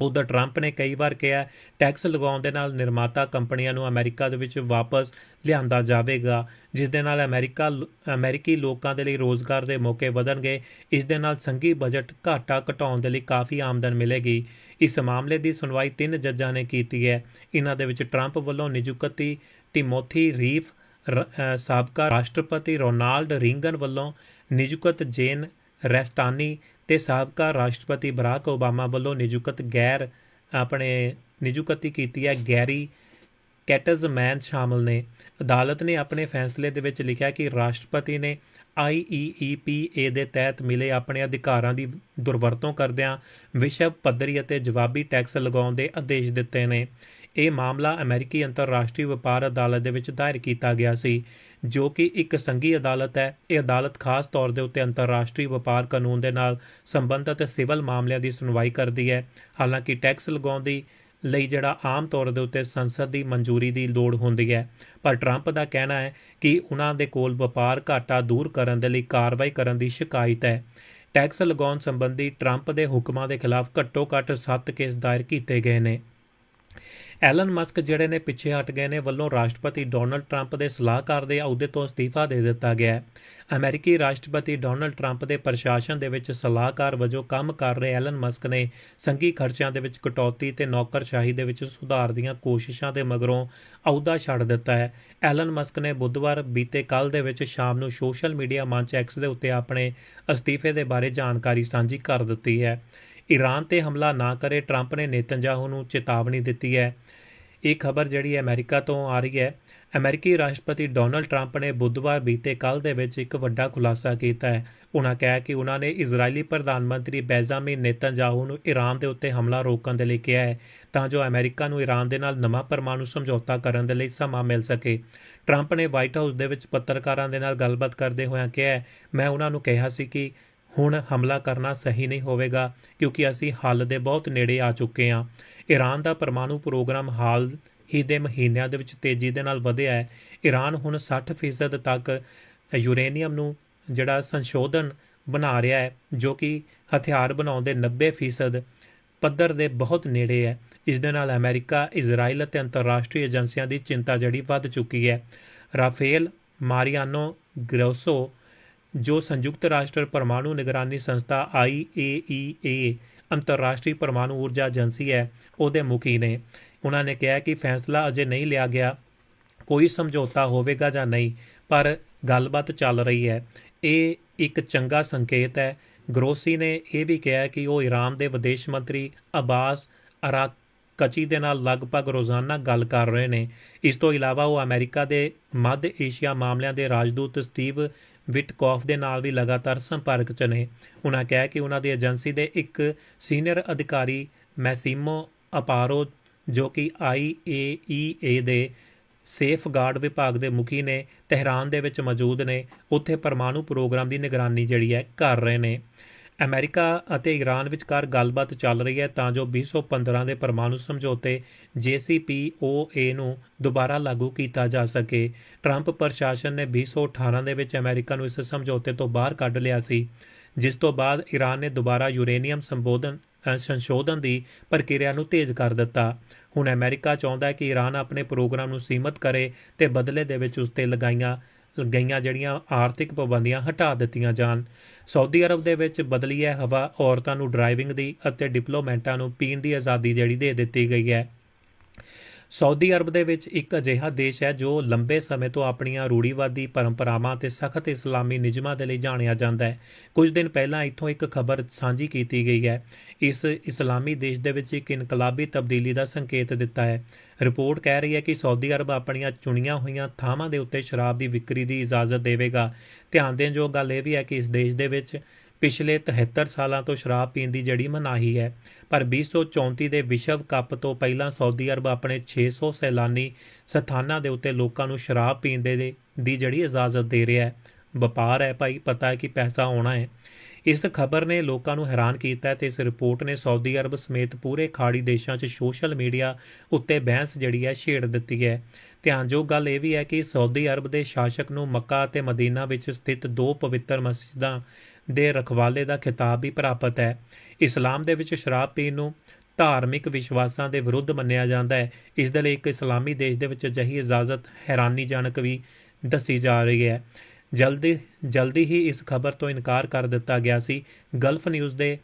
A: ਉਧਰ ਟਰੰਪ ਨੇ ਕਈ ਵਾਰ ਕਿਹਾ, ਟੈਕਸ ਲਗਾਉਣ ਦੇ ਨਾਲ ਨਿਰਮਾਤਾ ਕੰਪਨੀਆਂ ਨੂੰ ਅਮਰੀਕਾ ਦੇ ਵਿੱਚ ਵਾਪਸ ਲਿਆਂਦਾ ਜਾਵੇਗਾ, ਜਿਸ ਦੇ ਨਾਲ ਅਮਰੀਕਾ ਅਮਰੀਕੀ ਲੋਕਾਂ ਦੇ ਲਈ ਰੋਜ਼ਗਾਰ ਦੇ ਮੌਕੇ ਵਧਣਗੇ, ਇਸ ਦੇ ਨਾਲ ਸੰਘੀ ਬਜਟ ਘਾਟਾ ਘਟਾਉਣ ਦੇ ਲਈ ਕਾਫੀ ਆਮਦਨ ਮਿਲੇਗੀ। ਇਸ ਮਾਮਲੇ ਦੀ ਸੁਣਵਾਈ ਤਿੰਨ ਜੱਜਾਂ ਨੇ ਕੀਤੀ ਹੈ। ਇਹਨਾਂ ਦੇ ਵਿੱਚ ਟਰੰਪ ਵੱਲੋਂ ਨਿਯੁਕਤੀ ਟਿਮੋਥੀ ਰੀਫ, ਰ- ਸਾਬਕਾ ਰਾਸ਼ਟਰਪਤੀ ਰੋਨਾਲਡ ਰਿੰਗਨ ਵੱਲੋਂ ਨਿਯੁਕਤ ਜੇਨ ਰੈਸਟਾਨੀ ਤੇ ਸਾਬਕਾ ਰਾਸ਼ਟਰਪਤੀ ਬਰਾਕ ਓਬਾਮਾ ਵੱਲੋਂ ਨਿਯੁਕਤ ਗੈਰ, ਆਪਣੇ ਨਿਯੁਕਤੀ ਕੀਤੀ ਹੈ ਗੈਰੀ ਕੈਟਜ਼ਮੈਨ ਸ਼ਾਮਲ ਨੇ। ਅਦਾਲਤ ਨੇ ਆਪਣੇ ਫੈਸਲੇ ਦੇ ਵਿੱਚ ਲਿਖਿਆ ਕਿ ਰਾਸ਼ਟਰਪਤੀ ਨੇ IEEPA ਦੇ ਤਹਿਤ ਮਿਲੇ ਆਪਣੇ ਅਧਿਕਾਰਾਂ ਦੀ ਦੁਰਵਰਤੋਂ ਕਰਦਿਆਂ ਵਿਸ਼ਵ ਪੱਧਰੀ ਅਤੇ ਜਵਾਬੀ ਟੈਕਸ ਲਗਾਉਣ ਦੇ ਆਦੇਸ਼ ਦਿੱਤੇ ਨੇ। ਇਹ ਮਾਮਲਾ ਅਮਰੀਕੀ ਅੰਤਰਰਾਸ਼ਟਰੀ ਵਪਾਰ ਅਦਾਲਤ ਦੇ ਵਿੱਚ ਦਾਇਰ ਕੀਤਾ ਗਿਆ ਸੀ। ਜੋ ਕਿ ਇੱਕ ਸੰਘੀ ਅਦਾਲਤ ਹੈ। ਇਹ ਅਦਾਲਤ ਖਾਸ ਤੌਰ ਦੇ ਉੱਤੇ ਅੰਤਰਰਾਸ਼ਟਰੀ ਵਪਾਰ ਕਾਨੂੰਨ ਦੇ ਨਾਲ ਸੰਬੰਧਿਤ ਸਿਵਲ ਮਾਮਲਿਆਂ ਦੀ ਸੁਣਵਾਈ ਕਰਦੀ ਹੈ। ਹਾਲਾਂਕਿ ਟੈਕਸ ਲਗਾਉਣ ਦੀ ਲਈ ਜਿਹੜਾ ਆਮ ਤੌਰ ਦੇ ਉੱਤੇ ਸੰਸਦ ਦੀ ਮਨਜ਼ੂਰੀ ਦੀ ਲੋੜ ਹੁੰਦੀ ਹੈ। ਪਰ ਟਰੰਪ ਦਾ ਕਹਿਣਾ ਹੈ ਕਿ ਉਹਨਾਂ ਦੇ ਕੋਲ ਵਪਾਰ ਘਾਟਾ ਦੂਰ ਕਰਨ ਦੇ ਲਈ ਕਾਰਵਾਈ ਕਰਨ ਦੀ ਸ਼ਿਕਾਇਤ ਹੈ। ਟੈਕਸ ਲਗਾਉਣ ਸੰਬੰਧੀ ਟਰੰਪ ਦੇ ਹੁਕਮਾਂ ਦੇ ਖਿਲਾਫ ਘੱਟੋ-ਘੱਟ 7 ਕੇਸ ਦਾਇਰ ਕੀਤੇ ਗਏ ਨੇ। ਐਲਨ ਮਸਕ ਜਿਹੜੇ ਨੇ ਪਿੱਛੇ ਹਟ ਗਏ ਨੇ ਵੱਲੋਂ ਰਾਸ਼ਟਰਪਤੀ ਡੋਨਲਡ ਟਰੰਪ ਦੇ ਸਲਾਹਕਾਰ ਦੇ ਅਹੁਦੇ ਤੋਂ ਅਸਤੀਫਾ ਦੇ ਦਿੱਤਾ ਗਿਆ ਹੈ। ਅਮਰੀਕੀ ਰਾਸ਼ਟਰਪਤੀ ਡੋਨਲਡ ਟਰੰਪ ਦੇ ਪ੍ਰਸ਼ਾਸਨ ਦੇ ਵਿੱਚ ਸਲਾਹਕਾਰ ਵਜੋਂ ਕੰਮ ਕਰ ਰਹੇ ਐਲਨ ਮਸਕ ਨੇ ਸੰਘੀ ਖਰਚਿਆਂ ਦੇ ਵਿੱਚ ਕਟੌਤੀ ਤੇ ਨੌਕਰਸ਼ਾਹੀ ਦੇ ਵਿੱਚ ਸੁਧਾਰ ਦੀਆਂ ਕੋਸ਼ਿਸ਼ਾਂ ਦੇ ਮਗਰੋਂ ਅਹੁਦਾ ਛੱਡ ਦਿੱਤਾ ਹੈ। ਐਲਨ ਮਸਕ ਨੇ ਬੁੱਧਵਾਰ ਬੀਤੇ ਕੱਲ ਦੇ ਵਿੱਚ ਸ਼ਾਮ ਨੂੰ ਸੋਸ਼ਲ ਮੀਡੀਆ ਮੰਚ ਐਕਸ ਦੇ ਉੱਤੇ ਆਪਣੇ ਅਸਤੀਫੇ ਦੇ ਬਾਰੇ ਜਾਣਕਾਰੀ ਸਾਂਝੀ ਕਰ ਦਿੱਤੀ ਹੈ। ਈਰਾਨ ਤੇ ਹਮਲਾ ਨਾ ਕਰੇ, ਟਰੰਪ ਨੇ ਨੇਤਨਜਾਹੂ ਨੂੰ ਚੇਤਾਵਨੀ ਦਿੱਤੀ ਹੈ। ਇਹ ਖਬਰ ਜਿਹੜੀ ਹੈ ਅਮਰੀਕਾ ਤੋਂ ਆ ਰਹੀ ਹੈ। ਅਮਰੀਕੀ ਰਾਸ਼ਟਰਪਤੀ ਡੋਨਲਡ ਟਰੰਪ ਨੇ ਬੁੱਧਵਾਰ ਬੀਤੇ ਕੱਲ ਦੇ ਵਿੱਚ ਇੱਕ ਵੱਡਾ ਖੁਲਾਸਾ ਕੀਤਾ ਹੈ। ਉਹਨਾਂ ਕਿਹਾ ਕਿ ਉਹਨਾਂ ਨੇ ਇਜ਼ਰਾਈਲੀ ਪ੍ਰਧਾਨ ਮੰਤਰੀ ਬੈਜ਼ਾਮਿਨ ਨੇਤਨਜਾਹੂ ਨੂੰ ਈਰਾਨ ਦੇ ਉੱਤੇ ਹਮਲਾ ਰੋਕਣ ਦੇ ਲਈ ਕਿਹਾ ਹੈ, ਤਾਂ ਜੋ ਅਮਰੀਕਾ ਨੂੰ ਈਰਾਨ ਦੇ ਨਾਲ ਨਵਾਂ ਪਰਮਾਣੂ ਸਮਝੌਤਾ ਕਰਨ ਦੇ ਲਈ ਸਮਾਂ ਮਿਲ ਸਕੇ। ਟਰੰਪ ਨੇ ਵਾਈਟ ਹਾਊਸ ਦੇ ਵਿੱਚ ਪੱਤਰਕਾਰਾਂ ਦੇ ਨਾਲ ਗੱਲਬਾਤ ਕਰਦੇ ਹੋਇਆਂ ਕਿਹਾ, ਮੈਂ ਉਹਨਾਂ ਨੂੰ ਕਿਹਾ ਸੀ ਕਿ ਹੁਣ ਹਮਲਾ ਕਰਨਾ ਸਹੀ ਨਹੀਂ ਹੋਵੇਗਾ, ਕਿਉਂਕਿ ਅਸੀਂ ਹੱਲ ਦੇ ਬਹੁਤ ਨੇੜੇ ਆ ਚੁੱਕੇ ਹਾਂ। ਈਰਾਨ ਦਾ ਪਰਮਾਣੂ ਪ੍ਰੋਗਰਾਮ ਹਾਲ ਹੀ ਦੇ ਮਹੀਨਿਆਂ ਦੇ ਵਿੱਚ ਤੇਜ਼ੀ ਦੇ ਨਾਲ ਵਧਿਆ ਹੈ। ਈਰਾਨ ਹੁਣ 60% ਤੱਕ ਯੂਰੇਨੀਅਮ ਨੂੰ ਜਿਹੜਾ ਸੰਸ਼ੋਧਨ ਬਣਾ ਰਿਹਾ ਹੈ, ਜੋ ਕਿ ਹਥਿਆਰ ਬਣਾਉਣ ਦੇ 90% ਪੱਧਰ ਦੇ ਬਹੁਤ ਨੇੜੇ ਹੈ। ਇਸ ਦੇ ਨਾਲ ਅਮਰੀਕਾ, ਇਜ਼ਰਾਈਲ ਅਤੇ ਅੰਤਰਰਾਸ਼ਟਰੀ ਏਜੰਸੀਆਂ ਦੀ ਚਿੰਤਾ ਜਿਹੜੀ ਵੱਧ ਚੁੱਕੀ ਹੈ। ਰਾਫੇਲ ਮਾਰੀਆਨੋ ਗ੍ਰੋਸੋ ਜੋ ਸੰਯੁਕਤ ਰਾਸ਼ਟਰ ਪਰਮਾਣੂ ਨਿਗਰਾਨੀ ਸੰਸਥਾ IAEA ਅੰਤਰਰਾਸ਼ਟਰੀ ਪਰਮਾਣੂ ਊਰਜਾ ਏਜੰਸੀ ਹੈ, ਉਹਦੇ ਮੁਖੀ ਨੇ। ਉਹਨਾਂ ਨੇ ਕਿਹਾ ਕਿ ਫੈਸਲਾ ਅਜੇ ਨਹੀਂ ਲਿਆ ਗਿਆ। ਕੋਈ ਸਮਝੌਤਾ ਹੋਵੇਗਾ ਜਾਂ ਨਹੀਂ, ਪਰ ਗੱਲਬਾਤ ਚੱਲ ਰਹੀ ਹੈ। ਇਹ ਇੱਕ ਚੰਗਾ ਸੰਕੇਤ ਹੈ। ਗਰੋਸੀ ਨੇ ਇਹ ਵੀ ਕਿਹਾ ਕਿ ਉਹ ਈਰਾਨ ਦੇ ਵਿਦੇਸ਼ ਮੰਤਰੀ ਅਬਾਸ ਅਰਾਕ ਕਚੀ ਦੇ ਨਾਲ ਲਗਭਗ ਰੋਜ਼ਾਨਾ ਗੱਲ ਕਰ ਰਹੇ ਨੇ। ਇਸ ਤੋਂ ਇਲਾਵਾ ਉਹ ਅਮਰੀਕਾ ਦੇ ਮੱਧ ਏਸ਼ੀਆ ਮਾਮਲਿਆਂ ਦੇ ਰਾਜਦੂਤ ਸਟੀਵ ਵਿਟਕੌਫ ਦੇ ਨਾਲ ਵੀ ਲਗਾਤਾਰ ਸੰਪਰਕ 'ਚ ਨੇ। ਉਹਨਾਂ ਕਿਹਾ ਕਿ ਉਹਨਾਂ ਦੀ ਏਜੰਸੀ ਦੇ ਇੱਕ ਸੀਨੀਅਰ ਅਧਿਕਾਰੀ ਮੈਸੀਮੋ ਅਪਾਰੋ, ਜੋ ਕਿ ਆਈਏਈਏ ਦੇ ਸੇਫਗਾਰਡ ਵਿਭਾਗ ਦੇ ਮੁਖੀ ਨੇ, ਤਹਿਰਾਨ ਦੇ ਵਿੱਚ ਮੌਜੂਦ ਨੇ। ਉੱਥੇ ਪਰਮਾਣੂ ਪ੍ਰੋਗਰਾਮ ਦੀ ਨਿਗਰਾਨੀ ਜਿਹੜੀ ਹੈ ਕਰ ਰਹੇ ਨੇ। ਅਮਰੀਕਾ ਅਤੇ ਈਰਾਨ ਵਿਚਕਾਰ ਗੱਲਬਾਤ ਚੱਲ ਰਹੀ ਹੈ, ਤਾਂ ਜੋ 2015 ਦੇ ਪਰਮਾਣੂ ਸਮਝੌਤੇ JCPOA ਨੂੰ ਦੁਬਾਰਾ ਲਾਗੂ ਕੀਤਾ ਜਾ ਸਕੇ। ਟਰੰਪ ਪ੍ਰਸ਼ਾਸਨ ਨੇ 2018 ਦੇ ਵਿੱਚ ਅਮਰੀਕਾ ਨੂੰ ਇਸ ਸਮਝੌਤੇ ਤੋਂ ਬਾਹਰ ਕੱਢ ਲਿਆ ਸੀ, ਜਿਸ ਤੋਂ ਬਾਅਦ ਈਰਾਨ ਨੇ ਦੁਬਾਰਾ ਯੂਰੇਨੀਅਮ ਸੰਬੋਧਨ ਸੰਸ਼ੋਧਨ ਦੀ ਪ੍ਰਕਿਰਿਆ ਨੂੰ ਤੇਜ਼ ਕਰ ਦਿੱਤਾ। ਹੁਣ ਅਮਰੀਕਾ ਚਾਹੁੰਦਾ ਹੈ ਕਿ ਈਰਾਨ ਆਪਣੇ ਪ੍ਰੋਗਰਾਮ ਨੂੰ ਸੀਮਤ ਕਰੇ ਤੇ ਬਦਲੇ ਦੇ ਵਿੱਚ ਉਸ ਤੇ ਲਗਾਈਆਂ ਗਈਆਂ ਜਿਹੜੀਆਂ ਆਰਥਿਕ ਪਾਬੰਦੀਆਂ ਹਟਾ ਦਿੱਤੀਆਂ ਜਾਣ। ਸਾਊਦੀ ਅਰਬ ਦੇ ਵਿੱਚ ਬਦਲੀ ਹੈ ਹਵਾ, ਔਰਤਾਂ ਨੂੰ ਡਰਾਈਵਿੰਗ ਦੀ ਅਤੇ ਡਿਪਲੋਮੈਂਟਾਂ ਨੂੰ ਪੀਣ ਦੀ ਆਜ਼ਾਦੀ ਜਿਹੜੀ ਦੇ ਦਿੱਤੀ ਗਈ ਹੈ। ਸਾਊਦੀ ਅਰਬ ਦੇ ਵਿੱਚ ਇੱਕ ਅਜਿਹਾ ਦੇਸ਼ ਹੈ ਜੋ ਲੰਬੇ ਸਮੇਂ ਤੋਂ ਆਪਣੀਆਂ ਰੂੜੀਵਾਦੀ ਪਰੰਪਰਾਵਾਂ ਤੇ ਸਖਤ ਇਸਲਾਮੀ ਨਿਯਮਾਂ ਦੇ ਲਈ ਜਾਣਿਆ ਜਾਂਦਾ ਹੈ। ਕੁਝ ਦਿਨ ਪਹਿਲਾਂ ਇੱਥੋਂ ਇੱਕ ਖਬਰ ਸਾਂਝੀ ਕੀਤੀ ਗਈ ਹੈ। ਇਸ ਇਸਲਾਮੀ ਦੇਸ਼ ਦੇ ਵਿੱਚ ਇੱਕ ਇਨਕਲਾਬੀ ਤਬਦੀਲੀ ਦਾ ਸੰਕੇਤ ਦਿੱਤਾ ਹੈ। ਰਿਪੋਰਟ ਕਹਿ ਰਹੀ ਹੈ ਕਿ ਸਾਊਦੀ ਅਰਬ ਆਪਣੀਆਂ ਚੁਣੀਆਂ ਹੋਈਆਂ ਥਾਵਾਂ ਦੇ ਉੱਤੇ ਸ਼ਰਾਬ ਦੀ ਵਿਕਰੀ ਦੀ ਇਜਾਜ਼ਤ ਦੇਵੇਗਾ। ਧਿਆਨ ਦੇਣ ਯੋਗ ਗੱਲ ਇਹ ਵੀ ਹੈ ਕਿ ਇਸ ਦੇਸ਼ ਦੇ ਵਿੱਚ ਪਿਛਲੇ 73 ਸਾਲਾਂ ਤੋਂ ਸ਼ਰਾਬ ਪੀਣ ਦੀ ਜਿਹੜੀ ਮਨਾਹੀ ਹੈ, ਪਰ 2034 ਦੇ ਵਿਸ਼ਵ ਕੱਪ ਤੋਂ ਪਹਿਲਾਂ ਸਾਊਦੀ ਅਰਬ ਆਪਣੇ 600 ਸੈਲਾਨੀ ਸਥਾਨਾਂ ਦੇ ਉੱਤੇ ਲੋਕਾਂ ਨੂੰ ਸ਼ਰਾਬ ਪੀਣ ਦੇ ਦੀ ਜਿਹੜੀ ਇਜਾਜ਼ਤ ਦੇ ਰਿਹਾ ਹੈ। ਵਪਾਰ ਹੈ ਭਾਈ, ਪਤਾ ਹੈ ਕਿ ਪੈਸਾ ਆਉਣਾ ਹੈ। ਇਸ ਖਬਰ ਨੇ ਲੋਕਾਂ ਨੂੰ ਹੈਰਾਨ ਕੀਤਾ ਹੈ ਤੇ ਇਸ ਰਿਪੋਰਟ ਨੇ ਸਾਊਦੀ ਅਰਬ ਸਮੇਤ ਪੂਰੇ ਖਾੜੀ ਦੇਸ਼ਾਂ 'ਚ ਸੋਸ਼ਲ ਮੀਡੀਆ ਉੱਤੇ ਬਹਿਸ ਜਿਹੜੀ ਹੈ, ਛੇੜ ਦਿੱਤੀ ਹੈ। ਧਿਆਨਯੋਗ ਗੱਲ ਇਹ ਵੀ ਹੈ ਕਿ ਸਾਊਦੀ ਅਰਬ ਦੇ ਸ਼ਾਸਕ ਨੂੰ ਮੱਕਾ ਅਤੇ ਮਦੀਨਾ ਵਿੱਚ ਸਥਿਤ ਦੋ ਪਵਿੱਤਰ ਮਸਜਿਦਾਂ ਦੇ ਰਖਵਾਲੇ ਦਾ ਖਿਤਾਬ ਵੀ ਪ੍ਰਾਪਤ ਹੈ। ਇਸਲਾਮ ਦੇ ਵਿੱਚ ਸ਼ਰਾਬ ਪੀਣ ਨੂੰ ਧਾਰਮਿਕ ਵਿਸ਼ਵਾਸਾਂ ਦੇ ਵਿਰੁੱਧ ਮੰਨਿਆ ਜਾਂਦਾ ਹੈ। ਇਸ ਦੇ ਲਈ ਇੱਕ ਇਸਲਾਮੀ ਦੇਸ਼ ਦੇ ਵਿੱਚ ਅਜਿਹੀ ਇਜਾਜ਼ਤ ਹੈਰਾਨੀਜਨਕ ਵੀ ਦੱਸੀ ਜਾ ਰਹੀ ਹੈ। ਜਲਦੀ ਜਲਦੀ ਹੀ ਇਸ ਖਬਰ ਤੋਂ ਇਨਕਾਰ ਕਰ ਦਿੱਤਾ ਗਿਆ ਸੀ। ਗਲਫ ਨਿਊਜ਼ ਦੇ,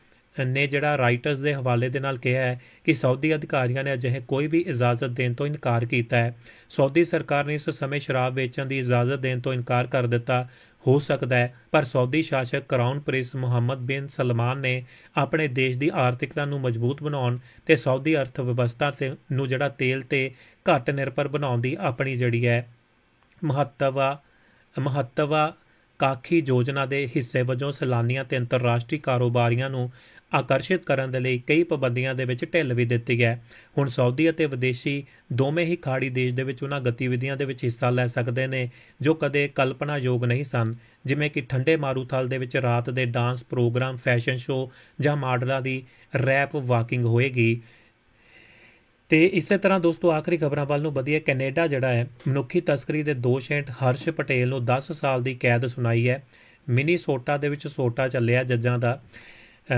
A: ਨੇ ਜਿਹੜਾ ਰਾਈਟਰਸ ਦੇ ਹਵਾਲੇ ਦੇ ਨਾਲ ਕਿਹਾ ਹੈ ਕਿ ਸਾਊਦੀ ਅਧਿਕਾਰੀਆਂ ਨੇ ਅਜਿਹੇ ਕੋਈ ਵੀ ਇਜਾਜ਼ਤ ਦੇਣ ਤੋਂ ਇਨਕਾਰ ਕੀਤਾ ਹੈ। ਸਾਊਦੀ ਸਰਕਾਰ ਨੇ ਇਸ ਸਮੇਂ ਸ਼ਰਾਬ ਵੇਚਣ ਦੀ ਇਜਾਜ਼ਤ ਦੇਣ ਤੋਂ ਇਨਕਾਰ ਕਰ ਦਿੱਤਾ। ਹੋ ਸਕਦਾ ਹੈ। ਪਰ ਸਾਊਦੀ ਸ਼ਾਸਕ crown prince Mohammed bin Salman ਨੇ ਆਪਣੇ ਦੇਸ਼ ਦੀ ਆਰਥਿਕਤਾ ਨੂੰ ਮਜ਼ਬੂਤ ਬਣਾਉਣ ਤੇ ਸਾਊਦੀ ਅਰਥ ਵਿਵਸਥਾ ਤੇ ਨੂੰ ਜਿਹੜਾ ਤੇਲ ਤੇ ਘੱਟ ਨਿਰਭਰ ਬਣਾਉਣ ਦੀ ਆਪਣੀ ਜਿਹੜੀ ਹੈ ਮਹੱਤਵਾ ਮਹੱਤਵਾ ਕਾਖੀ ਯੋਜਨਾ ਦੇ ਹਿੱਸੇ ਵਜੋਂ ਸੈਲਾਨੀਆਂ ਤੇ ਅੰਤਰਰਾਸ਼ਟਰੀ ਕਾਰੋਬਾਰੀਆਂ ਨੂੰ ਆਕਰਸ਼ਿਤ ਕਰਨ ਦੇ ਲਈ ਕਈ ਪਾਬੰਦੀਆਂ ਦੇ ਵਿੱਚ ਢਿੱਲ ਵੀ ਦਿੱਤੀ ਹੈ। ਹੁਣ ਸਾਊਦੀ ਅਤੇ ਵਿਦੇਸ਼ੀ ਦੋਵੇਂ ਹੀ ਖਾੜੀ ਦੇਸ਼ ਦੇ ਵਿੱਚ ਉਹਨਾਂ ਗਤੀਵਿਧੀਆਂ ਦੇ ਵਿੱਚ ਹਿੱਸਾ ਲੈ ਸਕਦੇ ਨੇ, ਜੋ ਕਦੇ ਕਲਪਨਾਯੋਗ ਨਹੀਂ ਸਨ। ਜਿਵੇਂ ਕਿ ਠੰਡੇ ਮਾਰੂਥਲ ਦੇ ਵਿੱਚ ਰਾਤ ਦੇ ਡਾਂਸ ਪ੍ਰੋਗਰਾਮ, ਫੈਸ਼ਨ ਸ਼ੋਅ ਜਾਂ ਮਾਡਲਾਂ ਦੀ ਰੈਪ ਵਾਕਿੰਗ ਹੋਏਗੀ। ਤੇ ਇਸੇ ਤਰ੍ਹਾਂ ਦੋਸਤੋ, ਆਖਰੀ ਖਬਰਾਂ ਵੱਲ ਨੂੰ ਵਧੀਆ ਕੈਨੇਡਾ ਜਿਹੜਾ ਹੈ, ਮਨੁੱਖੀ ਤਸਕਰੀ ਦੇ ਦੋਸ਼ ਹੇਠ ਹਰਸ਼ ਪਟੇਲ ਨੂੰ 10 ਸਾਲ ਦੀ ਕੈਦ ਸੁਣਾਈ ਹੈ। ਮਿਨੀਸੋਟਾ ਦੇ ਵਿੱਚ ਸੋਟਾ ਚੱਲਿਆ ਜੱਜਾਂ ਦਾ।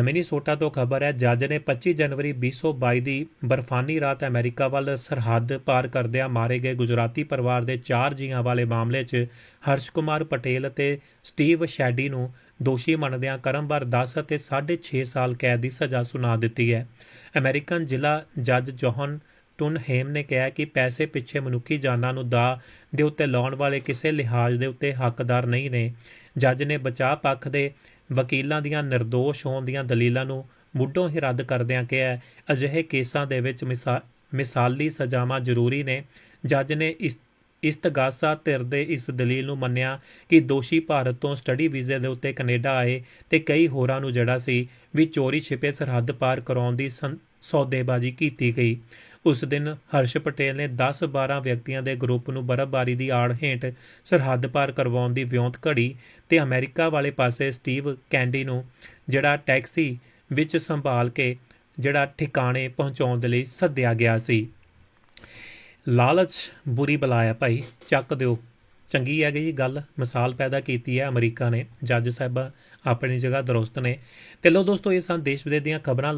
A: ਮਿਨੀਸੋਟਾ ਤੋਂ ਖਬਰ ਹੈ, ਜੱਜ ਨੇ 25 ਜਨਵਰੀ 2022 ਦੀ ਬਰਫਾਨੀ ਰਾਤ ਅਮਰੀਕਾ ਵੱਲ ਸਰਹੱਦ ਪਾਰ ਕਰਦਿਆਂ ਮਾਰੇ ਗਏ ਗੁਜਰਾਤੀ ਪਰਿਵਾਰ ਦੇ ਚਾਰ ਜੀਆਂ ਵਾਲੇ ਮਾਮਲੇ 'ਚ ਹਰਸ਼ ਕੁਮਾਰ ਪਟੇਲ ਅਤੇ ਸਟੀਵ ਸ਼ੈਡੀ ਨੂੰ ਦੋਸ਼ੀ ਮੰਨਦਿਆਂ ਕਰਮਵਾਰ 10 ਅਤੇ 6.5 ਸਾਲ ਕੈਦ ਦੀ ਸਜ਼ਾ ਸੁਣਾ ਦਿੱਤੀ ਹੈ। ਅਮਰੀਕਨ ਜ਼ਿਲ੍ਹਾ ਜੱਜ ਜੋਹਨ ਟੁਨ ਹੇਮ ਨੇ ਕਿਹਾ ਕਿ ਪੈਸੇ ਪਿੱਛੇ ਮਨੁੱਖੀ ਜਾਨਾਂ ਨੂੰ ਦਾ ਦੇ ਉੱਤੇ ਲਾਉਣ ਵਾਲੇ ਕਿਸੇ ਲਿਹਾਜ਼ ਦੇ ਉੱਤੇ ਹੱਕਦਾਰ ਨਹੀਂ ਨੇ। ਜੱਜ ਨੇ ਬਚਾਅ ਪੱਖ ਦੇ ਵਕੀਲਾਂ ਦੀਆਂ નિર્ਦੋਸ਼ ਹੋਣ ਦੀਆਂ ਦਲੀਲਾਂ ਨੂੰ ਮੁੱਢੋਂ ਹੀ ਰੱਦ ਕਰਦਿਆਂ ਕਿਹਾ ਅਜਿਹੇ ਕੇਸਾਂ ਦੇ ਵਿੱਚ ਮਿਸਾ- ਮਿਸਾਲੀ ਸਜ਼ਾਵਾਂ ਜ਼ਰੂਰੀ ਨੇ। ਜੱਜ ਨੇ ਇਸ, ਇਸਤਗਾਸਾ ਧਿਰ ਦੇ ਇਸ ਦਲੀਲ ਨੂੰ ਮੰਨਿਆ ਕਿ ਦੋਸ਼ੀ ਭਾਰਤ ਤੋਂ ਸਟੱਡੀ ਵੀਜ਼ੇ ਦੇ ਉੱਤੇ ਕੈਨੇਡਾ ਆਏ ਤੇ ਕਈ ਹੋਰਾਂ ਨੂੰ ਜਿਹੜਾ ਸੀ ਵੀ ਚੋਰੀ ਛਿਪੇ ਸਰਹੱਦ ਪਾਰ ਕਰਾਉਣ ਦੀ ਸੰ- ਸੌਦੇਬਾਜ਼ੀ ਕੀਤੀ ਗਈ। ਉਸ ਦਿਨ ਹਰਸ਼ ਪਟੇਲ ਨੇ 10-12 ਵਿਅਕਤੀਆਂ ਦੇ ਗਰੁੱਪ ਨੂੰ ਬਰਫ਼ਬਾਰੀ ਦੀ ਆੜ ਹੇਠ ਸਰਹੱਦ ਪਾਰ ਕਰਵਾਉਣ ਦੀ ਵਿਉਂਤ ਘੜੀ ਤੇ ਅਮਰੀਕਾ ਵਾਲੇ ਪਾਸੇ ਸਟੀਵ ਕੈਂਡੀ ਨੂੰ ਜਿਹੜਾ ਟੈਕਸੀ ਵਿੱਚ ਸੰਭਾਲ ਕੇ ਜਿਹੜਾ ਠਿਕਾਣੇ ਪਹੁੰਚਾਉਣ ਦੇ ਲਈ ਸੱਦਿਆ ਗਿਆ ਸੀ। ਲਾਲਚ ਬੁਰੀ ਬਲਾ ਭਾਈ, ਚੱਕ ਦਿਓ। ਚੰਗੀ ਹੈਗੀ ਜੀ ਗੱਲ, ਮਿਸਾਲ ਪੈਦਾ ਕੀਤੀ ਹੈ ਅਮਰੀਕਾ ਨੇ। ਜੱਜ ਸਾਹਿਬ ਆਪਣੀ ਜਗ੍ਹਾ ਦਰੁਸਤ ਨੇ। ਤੇ ਲੋ ਦੋਸਤੋ, ਇਹ ਸਨ ਦੇਸ਼ ਵਿਦੇਸ਼ ਦੀਆਂ ਖਬਰਾਂ